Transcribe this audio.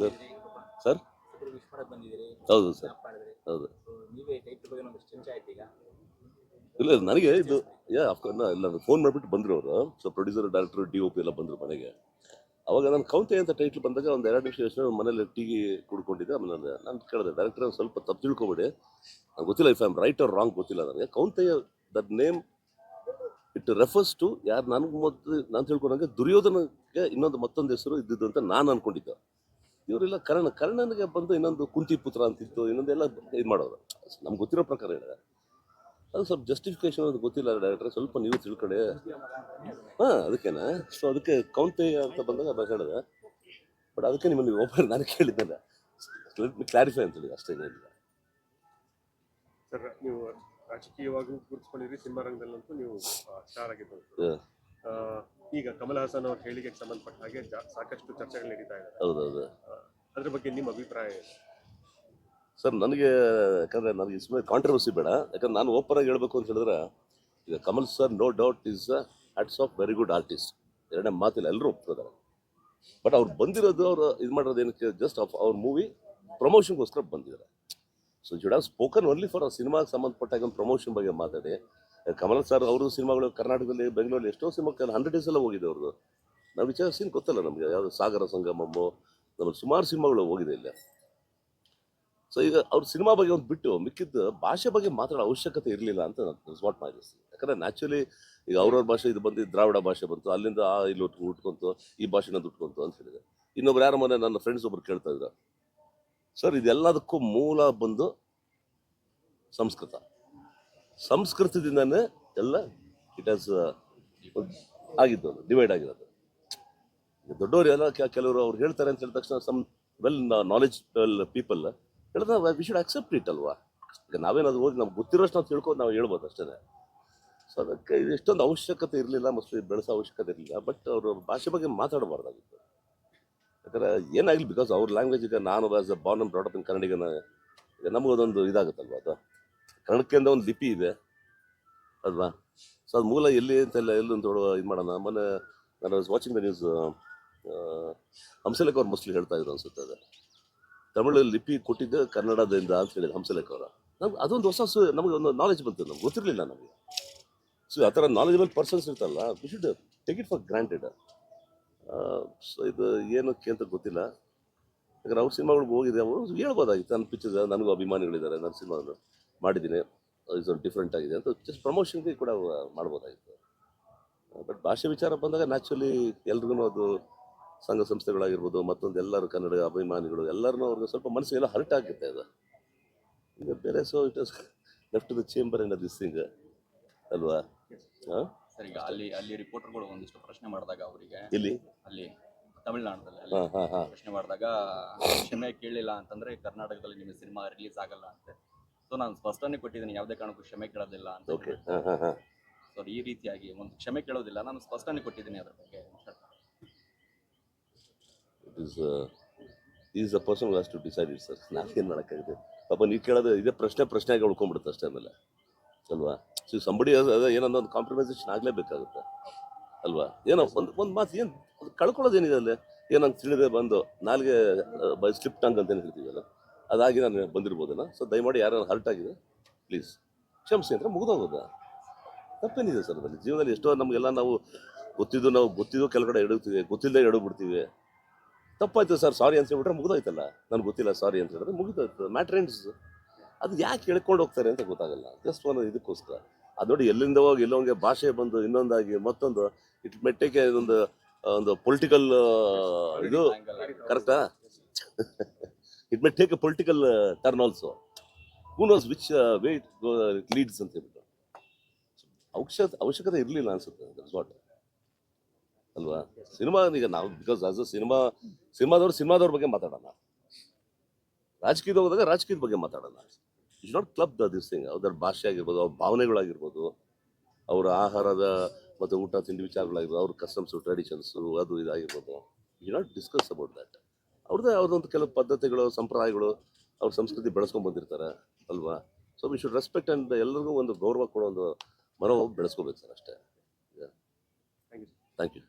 Sir. Sir? ಹೌದು sir. ಹೌದು. ಇಲ್ಲ ನನಗೆ ಇದು, ಯಾ ಅಫ್ಕೋರ್ಸ್ ಇಲ್ಲ, ಫೋನ್ ಮಾಡಿಬಿಟ್ಟು ಬಂದ್ರು ಅವರು so producer director D O P ಎಲ್ಲ ಬಂದರು ಮನೆಗೆ. ಅವಾಗ ನಾನು ಕೌಂತೆ ಅಂತ ಟೈಟ್ಲ್ ಬಂದಾಗ ಒಂದು ಎರಡು ನಿಮಿಷ ಯೋಚನೆ ಮನೇಲಿ ಟೀ ಕುಡ್ಕೊಂಡಿದ್ದೆ. ಆಮೇಲೆ ನಾನು ಕೇಳಿದೆ ಡೈರೆಕ್ಟರ್ ಸ್ವಲ್ಪ ತಪ್ಪು ತಿಳ್ಕೊಬೇಡಿ. ನಂಗೆ ಗೊತ್ತಿಲ್ಲ if I am right or wrong ಗೊತ್ತಿಲ್ಲ ನನಗೆ. Kaunteya that name it refers to ಯಾರು, ನನಗೆ ಮೊದಲು ನಾನು ತಿಳ್ಕೊಂಡಂಗೆ ದುರ್ಯೋಧನಕ್ಕೆ ಇನ್ನೊಂದು ಮತ್ತೊಂದು ಹೆಸರು ಇದ್ದಿದ್ದು ಅಂತ ನಾನು ಅನ್ಕೊಂಡಿದ್ದೆ. ಇವರೆಲ್ಲ ಕರ್ಣ ಕರ್ಣನಿಗೆ ಬಂದು ಇನ್ನೊಂದು ಕುಂತಿ ಪುತ್ರ ಅಂತಿತ್ತು ಇನ್ನೊಂದೆಲ್ಲ ಇದು ಮಾಡೋದು. ನಮ್ಗೆ ಗೊತ್ತಿರೋ ಪ್ರಕಾರ ಹೇಳಿದೆ. ಅದು ಸ್ವಲ್ಪ ಜಸ್ಟಿಫಿಕೇಶನ್ ಅದು ಗೊತ್ತಿಲ್ಲ ಡೈರೆಕ್ಟ್ರೆ ಸ್ವಲ್ಪ ನೀವು ತಿಳ್ಕೊಳ್ಳಿ. ಹಾಂ ಅದಕ್ಕೇನ. ಸೊ ಅದಕ್ಕೆ ಕೌಂತೆ ಅಂತ ಬಂದಾಗ ಅದು ಹೇಳಿದೆ. ಬಟ್ ಅದಕ್ಕೆ ನಿಮ್ಮಲ್ಲಿ ಓಪನ್ ನಾನು ಕೇಳಿದ್ದೆ. ಕ್ಲಾರಿಫೈ ಅಂತ ಹೇಳಿ ಅಷ್ಟೇ ಏನಿಲ್ಲ ಸರ್ ನೀವು ರಾಜಕೀಯವಾಗೂ ಗುರುತಿಸ್ಕೊಂಡಿರಿ ಸಿನಿಮಾ ರಂಗದಲ್ಲಂತೂ ನೀವು ಸ್ಟಾರ್ ಆಗಿದ್ದು ಈಗ ಕಮಲ್ ಹಾಸನ್ ಅವ್ರ ಹೇಳಿಕೆಗೆ ಸಂಬಂಧಪಟ್ಟ ಹಾಗೆ ಸಾಕಷ್ಟು ಚರ್ಚೆಗಳು ನಡೀತಾ ಇದೆ. ಹೌದೌದು. ಅದ್ರ ಬಗ್ಗೆ ನಿಮ್ಮ ಅಭಿಪ್ರಾಯ? ಸರ್, ನನಗೆ, ಯಾಕಂದ್ರೆ ನನಗೆ ಸುಮ್ಮನೆ ಕಾಂಟ್ರವರ್ಸಿ ಬೇಡ. ಯಾಕಂದ್ರೆ ನಾನು ಓಪನ್ ಆಗಿ ಹೇಳ್ಬೇಕು ಅಂತ ಹೇಳಿದ್ರೆ, ಈಗ Kamal sir no doubt is hats off very good artist ಎರಡನೇ ಮಾತಿಲ್ಲ ಎಲ್ಲರೂ ಒಪ್ತಿದ್ದಾರೆ. ಬಟ್ ಅವ್ರು ಬಂದಿರೋದು, ಅವರು ಇದು ಮಾಡಿರೋದು ಏನಕ್ಕೆ ಜಸ್ಟ್ ಅವ್ರ ಮೂವಿ ಪ್ರಮೋಷನ್ಗೋಸ್ಕರ ಬಂದಿದ್ದಾರೆ. So should have spoken only for ಸಿನಿಮಾಗೆ ಸಂಬಂಧಪಟ್ಟಾಗ ಪ್ರಮೋಷನ್ ಬಗ್ಗೆ ಮಾತಾಡಿ. ಕಮಲ್ ಸರ್ ಅವರು ಸಿನಿಮಾಗಳು ಕರ್ನಾಟಕದಲ್ಲಿ, ಬೆಂಗಳೂರಲ್ಲಿ ಎಷ್ಟೋ ಸಿನಿಮಾಕ್ಕೆ ಹಂಡ್ರೆಡ್ ಡೇಸ್ ಎಲ್ಲ ಹೋಗಿದೆ ಅವ್ರದ್ದು. ನಾವು ವಿಚಾರಿಸಿ ಗೊತ್ತಲ್ಲ ನಮಗೆ, ಯಾವುದು ಸಾಗರ ಸಂಗಮಮ್ಮು ನಮ್ಮಲ್ಲಿ ಸುಮಾರು ಸಿನಿಮಾಗಳು ಹೋಗಿದೆ ಇಲ್ಲ. ಸೊ ಈಗ ಅವ್ರ ಸಿನಿಮಾ ಬಗ್ಗೆ ಒಂದು ಬಿಟ್ಟು ಮಿಕ್ಕಿದ್ದು ಭಾಷೆ ಬಗ್ಗೆ ಮಾತಾಡೋ ಅವಶ್ಯಕತೆ ಇರಲಿಲ್ಲ ಅಂತ ನಾನು ಸ್ಪಾಟ್ ಮಾಡಿಸ್ತೀನಿ ಯಾಕಂದ್ರೆ ನ್ಯಾಚುರಲಿ ಈಗ ಅವ್ರವ್ರ ಭಾಷೆ ಇದು ಬಂದು ದ್ರಾವಿಡ ಭಾಷೆ ಬಂತು, ಅಲ್ಲಿಂದ ಆ ಇಲ್ಲಿ ಉಟ್, ಉಟ್ಕೊಂತು, ಈ ಭಾಷೆನ ಉಟ್ಕೊಂತು ಅಂತ ಹೇಳಿದೆ. ಇನ್ನೊಬ್ರು ಯಾರ ಮನೆ ನನ್ನ ಫ್ರೆಂಡ್ಸ್ ಒಬ್ರು ಕೇಳ್ತಾ ಇದ್ರು. ಸರ್ ಇದೆಲ್ಲದಕ್ಕೂ ಮೂಲ ಬಂದು ಸಂಸ್ಕೃತ. ಸಂಸ್ಕೃತದಿಂದನೇ ಎಲ್ಲ ಇಟ್ ಆಸ್ ಆಗಿದ್ದು ಡಿವೈಡ್ ಆಗಿರೋದು. ದೊಡ್ಡವರು ಎಲ್ಲ ಕೆಲವರು ಅವ್ರು ಹೇಳ್ತಾರೆ ಅಂತ ಹೇಳಿದ ತಕ್ಷಣ ಸಮ್ ವೆಲ್ ನಾಲೆಜ್ ಪೀಪಲ್ ಹೇಳಿದ್ರೆ ವಿ ಶುಡ್ ಅಕ್ಸೆಪ್ಟ್ ಇಟ್ ಅಲ್ವಾ? ಈಗ ನಾವೇನಾದ್ರು ಓದಿ ನಮ್ಗೆ ಗೊತ್ತಿರೋಷ್ಟು ನಾವು ತಿಳ್ಕೊಂಡು ನಾವು ಹೇಳ್ಬೋದು ಅಷ್ಟೇ ಸೊ ಅದಕ್ಕೆ ಇದು ಎಷ್ಟೊಂದು ಅವಶ್ಯಕತೆ ಇರಲಿಲ್ಲ ಮತ್ತು ಬೆಳೆಸೋ ಅವಶ್ಯಕತೆ ಇರಲಿಲ್ಲ ಬಟ್ ಅವರು ಭಾಷೆ ಬಗ್ಗೆ ಮಾತಾಡಬಾರ್ದಾಗಿತ್ತು. ಯಾಕಂದ್ರೆ ಏನಾಗಲಿ ಬಿಕಾಸ್ ಅವ್ರ ಲ್ಯಾಂಗ್ವೇಜ್ ಈಗ ನಾನು as a born and brought up in ಕನ್ನಡಿಗನ, ಈಗ ನಮಗದೊಂದು ಇದಾಗುತ್ತಲ್ವ ಅದು? ಕನ್ನಡಕ್ಕೆ ಅಂತ ಒಂದು ಲಿಪಿ ಇದೆ, ಅಲ್ವಾ? ಸೊ ಅದು ಮೂಲ ಎಲ್ಲಿ ಅಂತೆಲ್ಲ ಎಲ್ಲೊಂದು ಇದು ಮಾಡೋಣ. ಮೊನ್ನೆ, ನಾನು ವಾಚಿಂಗ್ ದ ನ್ಯೂಸ್ ಹಂಸಲೇಖ ಅವ್ರು ಮೋಸ್ಟ್ಲಿ ಹೇಳ್ತಾ ಇದ್ರು ಅನ್ಸುತ್ತೆ ಅದು. ತಮಿಳಲ್ಲಿ ಲಿಪಿ ಕೊಟ್ಟಿದ್ದು ಕನ್ನಡದಿಂದ ಅಂತ ಹೇಳಿದ್ರು ಹಂಸಲೇಖ ಅವರ. ನಮ್ಗೆ ಅದೊಂದು ಹೊಸ ಸು, ನಮಗೆ ಒಂದು ನಾಲೆಜ್ ಬಂತು, ನಮ್ಗೆ ಗೊತ್ತಿರಲಿಲ್ಲ ನಮಗೆ. ಸೊ ಆ ಥರ ನಾಲೆಜಬಲ್ ಪರ್ಸನ್ಸ್ ಇರ್ತಲ್ಲ we should take it for granted so ಇದು ಏನಕ್ಕೆ ಅಂತ ಗೊತ್ತಿಲ್ಲ. ಯಾಕಂದ್ರೆ ಅವ್ರ ಸಿನಿಮಾಗಳಿಗೆ ಹೋಗಿದೆ ಅವರು ಹೇಳ್ಬೋದಾಗಿತ್ತು. ನನ್ನ ಪಿಕ್ಚರ್ ನನಗೂ ಅಭಿಮಾನಿಗಳಿದ್ದಾರೆ, ನನ್ನ ಸಿನಿಮಾ ಮಾಡಿದ್ದೀನಿ. ಇದು ಡಿಫ್ರೆಂಟ್ ಆಗಿದೆ ಅಂತ ಜಸ್ಟ್ ಪ್ರಮೋಷನ್ಗೆ ಕೂಡ ಮಾಡ್ಬೋದಾಗಿತ್ತು. ಬಟ್ ಭಾಷೆ ವಿಚಾರ ಬಂದಾಗ ನ್ಯಾಚುರಲಿ ಎಲ್ರಿಗೂ ಅದು ಸಂಘ ಸಂಸ್ಥೆಗಳಾಗಿರ್ಬೋದು ಮತ್ತೊಂದು ಎಲ್ಲರೂ ಕನ್ನಡ ಅಭಿಮಾನಿಗಳು ಎಲ್ಲರನ್ನೂ ಅವ್ರಿಗೆ ಸ್ವಲ್ಪ ಮನಸ್ಸಿಗೆಲ್ಲ ಹರ್ಟ್ ಆಗುತ್ತೆ ಅದು. ಈಗ ಬೇರೆ so it is left the chamber in this thing ಅಲ್ವಾ? ಹಾಂ? ಸರ್ ಈಗ ಅಲ್ಲಿ ಅಲ್ಲಿ ರಿಪೋರ್ಟರ್ಗಳು ಒಂದಿಷ್ಟು ಪ್ರಶ್ನೆ ಮಾಡಿದಾಗ ಅವರಿಗೆ ಇಲ್ಲಿ ಅಲ್ಲಿ ತಮಿಳ್ನಾಡಲ್ಲಿ ಅಲ್ಲಿ ಹಾಂ ಹಾಂ ಹಾಂ. ಪ್ರಶ್ನೆ ಮಾಡಿದಾಗ ಕ್ಷಮೆ ಕೇಳಲಿಲ್ಲ ಅಂತಂದ್ರೆ ಕರ್ನಾಟಕದಲ್ಲಿ ನಿಮ್ಮ ಸಿನಿಮಾ ರಿಲೀಸ್ ಆಗಲ್ಲ ಅಂತೆ. ಸೊ ನಾನು ಸ್ಪಷ್ಟನೆ ಕೊಟ್ಟಿದ್ದೀನಿ ಯಾವುದೇ ಕಾರಣಕ್ಕೂ ಕ್ಷಮೆ ಕೇಳೋದಿಲ್ಲ ಅಂತ ಓಕೆ ಹಾಂ ಹಾಂ ಹಾಂ. ಸೊ ಈ ರೀತಿಯಾಗಿ ಒಂದು ಕ್ಷಮೆ ಕೇಳೋದಿಲ್ಲ ನಾನು ಸ್ಪಷ್ಟನೆ ಕೊಟ್ಟಿದ್ದೀನಿ ಅದ್ರ ಬಗ್ಗೆ. It is a person has to decide it sir ನಾವೇನು ಮಾಡೋಕ್ಕಾಗಿದೆ? ಪಾಪ ನೀವು ಕೇಳೋದು ಇದೇ ಪ್ರಶ್ನೆ ಪ್ರಶ್ನೆಗೆ ಉಳ್ಕೊಂಡ್ಬಿಡುತ್ತೆ ಅಷ್ಟೇ ಆಮೇಲೆ. ಅಲ್ವಾ? ಸೊ ಸಂಬಡಿ ಅದೇ ಏನೋ ಒಂದು ಕಾಂಪ್ರಮೈಸೇಷನ್ ಆಗಲೇಬೇಕಾಗುತ್ತೆ. ಅಲ್ವಾ? ಏನೋ ಒಂದು ಒಂದು ಮಾತು ಏನು ಕಳ್ಕೊಳ್ಳೋದೇನಿದೆ ಅಲ್ಲಿ? ಏನಂತ ತಿಳಿದೆ ಬಂದು, ನಾಲ್ಗೆ ಬೈ ಸ್ಲಿಪ್ ಟಂಗ್ ಅಂತ ಏನು ಹೇಳ್ತೀವಲ್ಲ ಅದಾಗಿ ನಾನು ಬಂದಿರ್ಬೋದಲ್ಲ? ಸೊ ದಯಮಾಡಿ ಯಾರು ಹರ್ಟ್ ಆಗಿದೆ ಪ್ಲೀಸ್ ಕ್ಷಮಿಸಿ ಅಂದರೆ ಮುಗಿದೋಗೋದ. ತಪ್ಪೇನಿದೆ ಸರ್ ಅದರಲ್ಲಿ? ಜೀವನದಲ್ಲಿ ಎಷ್ಟೋ ನಮಗೆಲ್ಲ ನಾವು ಗೊತ್ತಿದ್ದು ನಾವು, ಗೊತ್ತಿದ್ದು ಕೆಲಗಡೆ ಎಡುತ್ತೀವಿ ಗೊತ್ತಿಲ್ಲದೆ ಎಡು ಬಿಡ್ತೀವಿ ತಪ್ಪಾಯ್ತು ಸರ್ ಸಾರಿ ಅಂತ ಹೇಳ್ಬಿಟ್ರೆ ಮುಗಿದೋಯ್ತಲ್ಲ? ನನಗೆ ಗೊತ್ತಿಲ್ಲ ಸಾರಿ ಅಂತ ಹೇಳಿದ್ರೆ ಮುಗಿದೋಯ್ತು. ಮ್ಯಾಟ್ರ್ ಎಂಡ್ಸ್ ಅದು ಯಾಕೆ ಹೇಳ್ಕೊಂಡು ಹೋಗ್ತಾರೆ ಅಂತ ಗೊತ್ತಾಗಲ್ಲ. ಜಸ್ಟ್ ಒಂದು ಇದಕ್ಕೋಸ್ಕರ. ಅದು ನೋಡಿ, ಎಲ್ಲಿಂದ ಹೋಗಿ ಎಲ್ಲೋಂಗೆ ಭಾಷೆ ಬಂದು ಇನ್ನೊಂದಾಗಿ ಮತ್ತೊಂದು ಇಟ್ ಮೆಟ್ಟಿಗೆ ಇದೊಂದು ಒಂದು ಪೊಲಿಟಿಕಲ್ ಇದು ಕರೆಕ್ಟಾ it may take a political turn also who knows which way it leads ಅಂತ ಹೇಳ್ಬಿಟ್ಟು. ಅವಶ್ಯ ಅವಶ್ಯಕತೆ ಇರಲಿಲ್ಲ ಅನ್ಸುತ್ತೆ ದಟ್ಸ್ ಅಲ್ವಾ? ಸಿನಿಮಾ ಈಗ ನಾವು ಬಿಕಾಸ್ ಆಸ್ ಅ ಸಿನಿಮಾ ಸಿನಿಮಾದವ್ರು ಸಿನಿಮಾದವ್ರ ಬಗ್ಗೆ ಮಾತಾಡೋಣ ರಾಜಕೀಯದ ಹೋದಾಗ ರಾಜಕೀಯದ ಬಗ್ಗೆ ಮಾತಾಡೋಣ it's not club the this thing ಅವ್ರ ಭಾಷೆ ಆಗಿರ್ಬೋದು ಅವ್ರ ಭಾವನೆಗಳಾಗಿರ್ಬೋದು ಅವರ ಆಹಾರದ ಮತ್ತು ಊಟ ತಿಂಡಿ ವಿಚಾರಗಳಾಗಿರ್ಬೋದು ಅವ್ರ ಕಸ್ಟಮ್ಸು ಟ್ರೆಡಿಷನ್ಸು ಅದು ಇದಾಗಿರ್ಬೋದು. You not discuss about that ಅವ್ರದ್ದೇ ಅವ್ರದ್ದೊಂದು ಕೆಲವು ಪದ್ಧತಿಗಳು ಸಂಪ್ರದಾಯಗಳು ಅವ್ರ ಸಂಸ್ಕೃತಿ ಬೆಳೆಸ್ಕೊಂಡ್ ಬಂದಿರ್ತಾರೆ ಅಲ್ವಾ? So we should respect and ಎಲ್ಲರಿಗೂ ಒಂದು ಗೌರವ ಕೊಡೋ ಒಂದು ಮನೋಭಾವ ಬೆಳೆಸ್ಕೋಬೇಕು ಸರ್ ಅಷ್ಟೇ. Thank you sir thank you